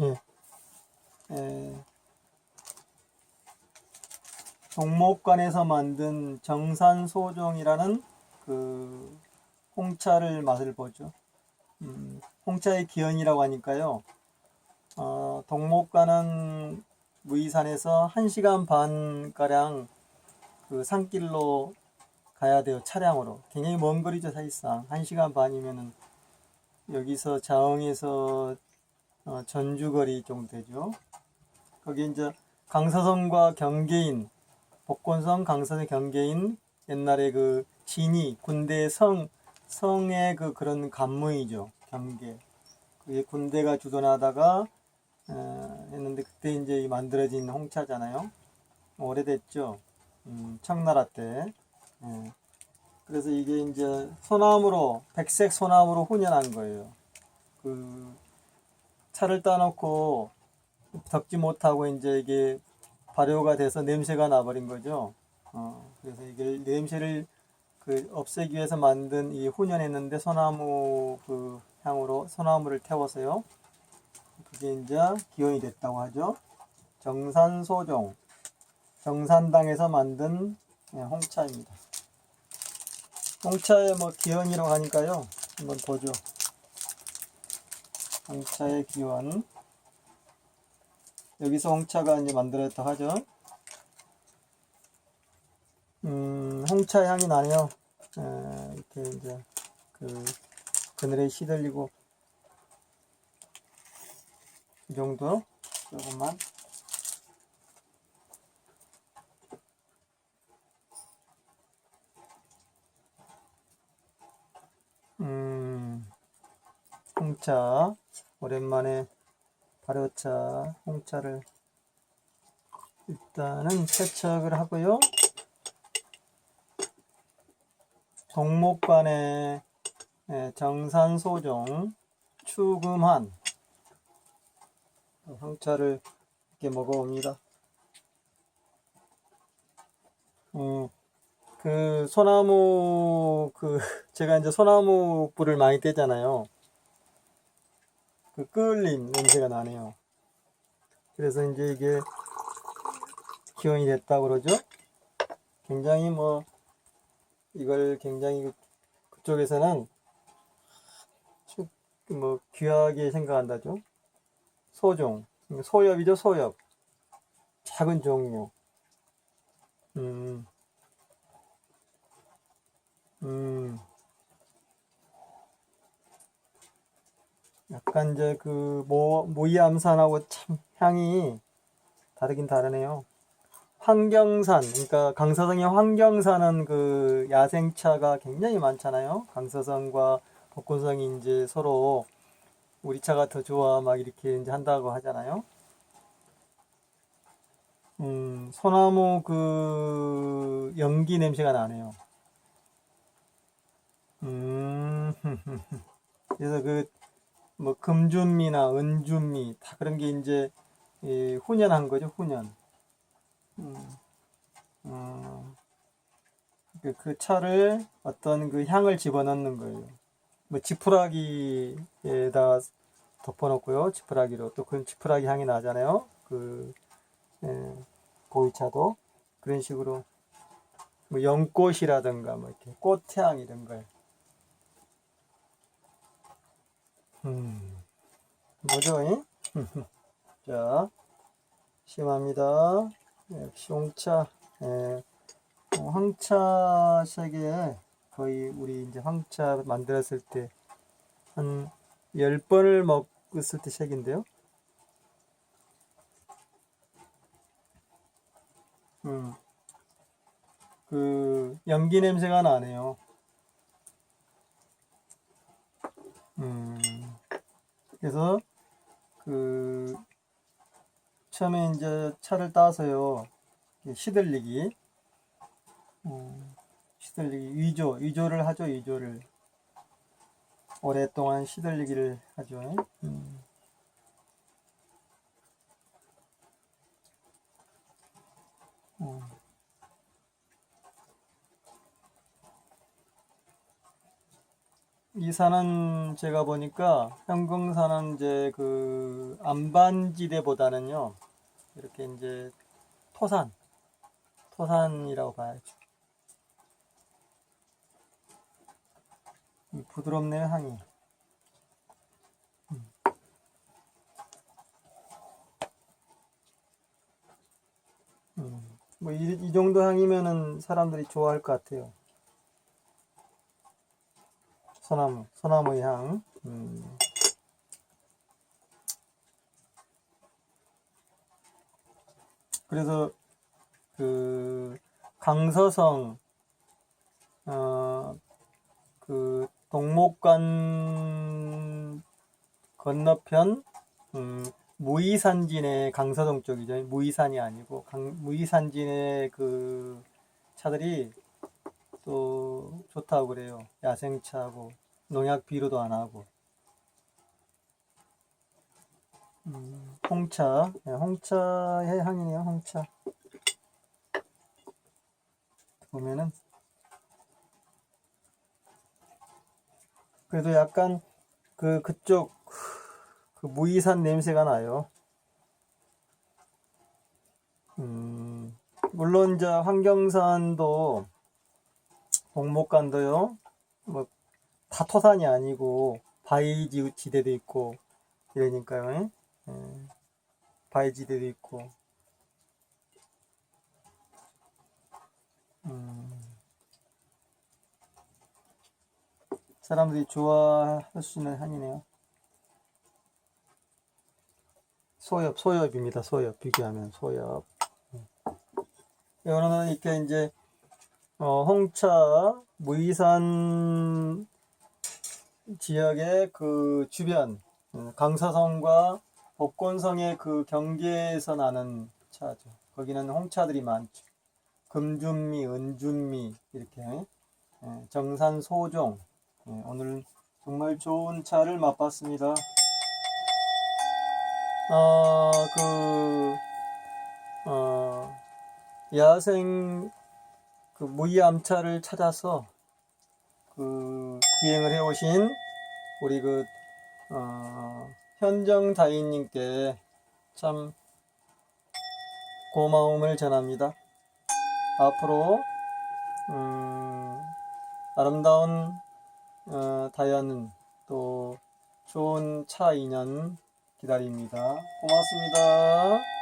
예. 에, 동목관에서 만든 정산소종이라는 그 홍차를 맛을 보죠. 음, 홍차의 기원이라고 하니까요. 어, 동목관은 무이산에서 1시간 반 가량 그 산길로 가야 돼요. 차량으로. 굉장히 먼 거리죠, 사실상. 1시간 반이면은 여기서 자흥에서 어, 전주거리 정도 되죠. 거기 이제 강서성과 경계인, 복권성, 강서성, 경계인 옛날에 그 진이 군대 성 성의 그 그런 관문이죠. 경계. 그게 군대가 주둔하다가 어, 했는데 그때 이제 이 만들어진 홍차잖아요. 오래됐죠. 음, 청나라 때. 예. 그래서 이게 이제 소나무로 백색 소나무로 훈연한 거예요. 그 차를 따놓고 덮지 못하고 이제 이게 발효가 돼서 냄새가 나버린 거죠. 어, 그래서 이게 냄새를 그 없애기 위해서 만든 이 훈연했는데 소나무 그 향으로 소나무를 태워서요. 그게 이제 기원이 됐다고 하죠. 정산소종 정산당에서 만든 예, 홍차입니다. 홍차의 뭐 기원이라고 하니까요. 한번 보죠. 홍차의 기원. 여기서 홍차가 이제 만들어졌다 하죠. 음, 홍차 향이 나네요. 에, 이렇게 이제 그 그늘에 시들리고 이 정도 조금만 음, 홍차 오랜만에 발효차 홍차를 일단은 세척을 하고요. 동목관의 예, 정산소종 추금한 홍차를 이렇게 먹어봅니다. 음, 그 소나무 그 제가 이제 소나무 불을 많이 떼잖아요. 그 끓림 냄새가 나네요. 그래서 이제 이게 기원이 됐다고 그러죠. 굉장히 뭐 이걸 굉장히 그- 그쪽에서는 수- 뭐 귀하게 생각한다죠. 소종, 소엽이죠, 소엽. 작은 종류. 음, 음. 약간 이제 그 모, 모이암산하고 참 향이 다르긴 다르네요. 황경산, 그러니까 강서성의 황경산은 그 야생차가 굉장히 많잖아요. 강서성과 복근성이 이제 서로 우리 차가 더 좋아 막 이렇게 이제 한다고 하잖아요. 음, 소나무 그 연기 냄새가 나네요. 음, 그래서 그 뭐 금준미나 은준미 다 그런 게 이제 이 훈연한 거죠, 훈연. 음, 음, 그, 그 차를 어떤 그 향을 집어넣는 거예요. 뭐 지푸라기에다 덮어놓고요. 지푸라기로 또그 지푸라기 향이 나잖아요. 그 예, 고이차도 그런 식으로 뭐 연꽃이라든가 뭐 이렇게 꽃향 이런 걸. 음, 뭐죠? 이? 자, 심합니다. 역시 홍차. 예, 어, 황차 색에 거의 우리 이제 황차 만들었을 때 한 10번을 먹었을 때 색인데요. 음, 그 연기 냄새가 나네요. 그래서 그 처음에 이제 차를 따서요 시들리기 음, 시들리기 위조 위조를 하죠 위조를 오랫동안 시들리기를 하죠 음. 음. 이 산은 제가 보니까 현궁산은 이제 그 안반지대보다는요 이렇게 이제 토산 토산이라고 봐야죠. 이 부드럽네요 향이. 음. 음, 뭐 이, 이 정도 향이면은 사람들이 좋아할 것 같아요. 소나무, 소나무의 향. 음. 그래서 그 강서성 어, 그 동목관 건너편 음, 무이산진의 강서동 쪽이죠. 무이산이 아니고 강, 무이산진의 그 차들이 또 좋다고 그래요. 야생차고 농약 비료도 안 하고. 음, 홍차, 네, 홍차의 향이네요. 홍차. 보면은 그래도 약간 그 그쪽 그 무이산 냄새가 나요. 음, 물론 이제 환경산도 동목관도요. 뭐 다 토산이 아니고 지대도 있고 이러니까요. 예. 바위 지대도 있고. 음, 사람들이 좋아할 수 있는 향이네요. 소엽, 소엽입니다. 소엽 비교하면 소엽. 이거는 이렇게 이제 어, 홍차 무이산 지역의 그 주변 음, 강서성과 복권성의 그 경계에서 나는 차죠. 거기는 홍차들이 많죠. 금준미, 은준미 이렇게 예, 정산 소종 예, 오늘 정말 좋은 차를 맛봤습니다. 어, 그, 어, 야생 그 무이암차를 찾아서 그 기행을 해오신 우리 그, 어, 현정 다인님께 참 고마움을 전합니다. 앞으로, 음, 아름다운, 어, 다이아는 또 좋은 차 인연 기다립니다. 고맙습니다.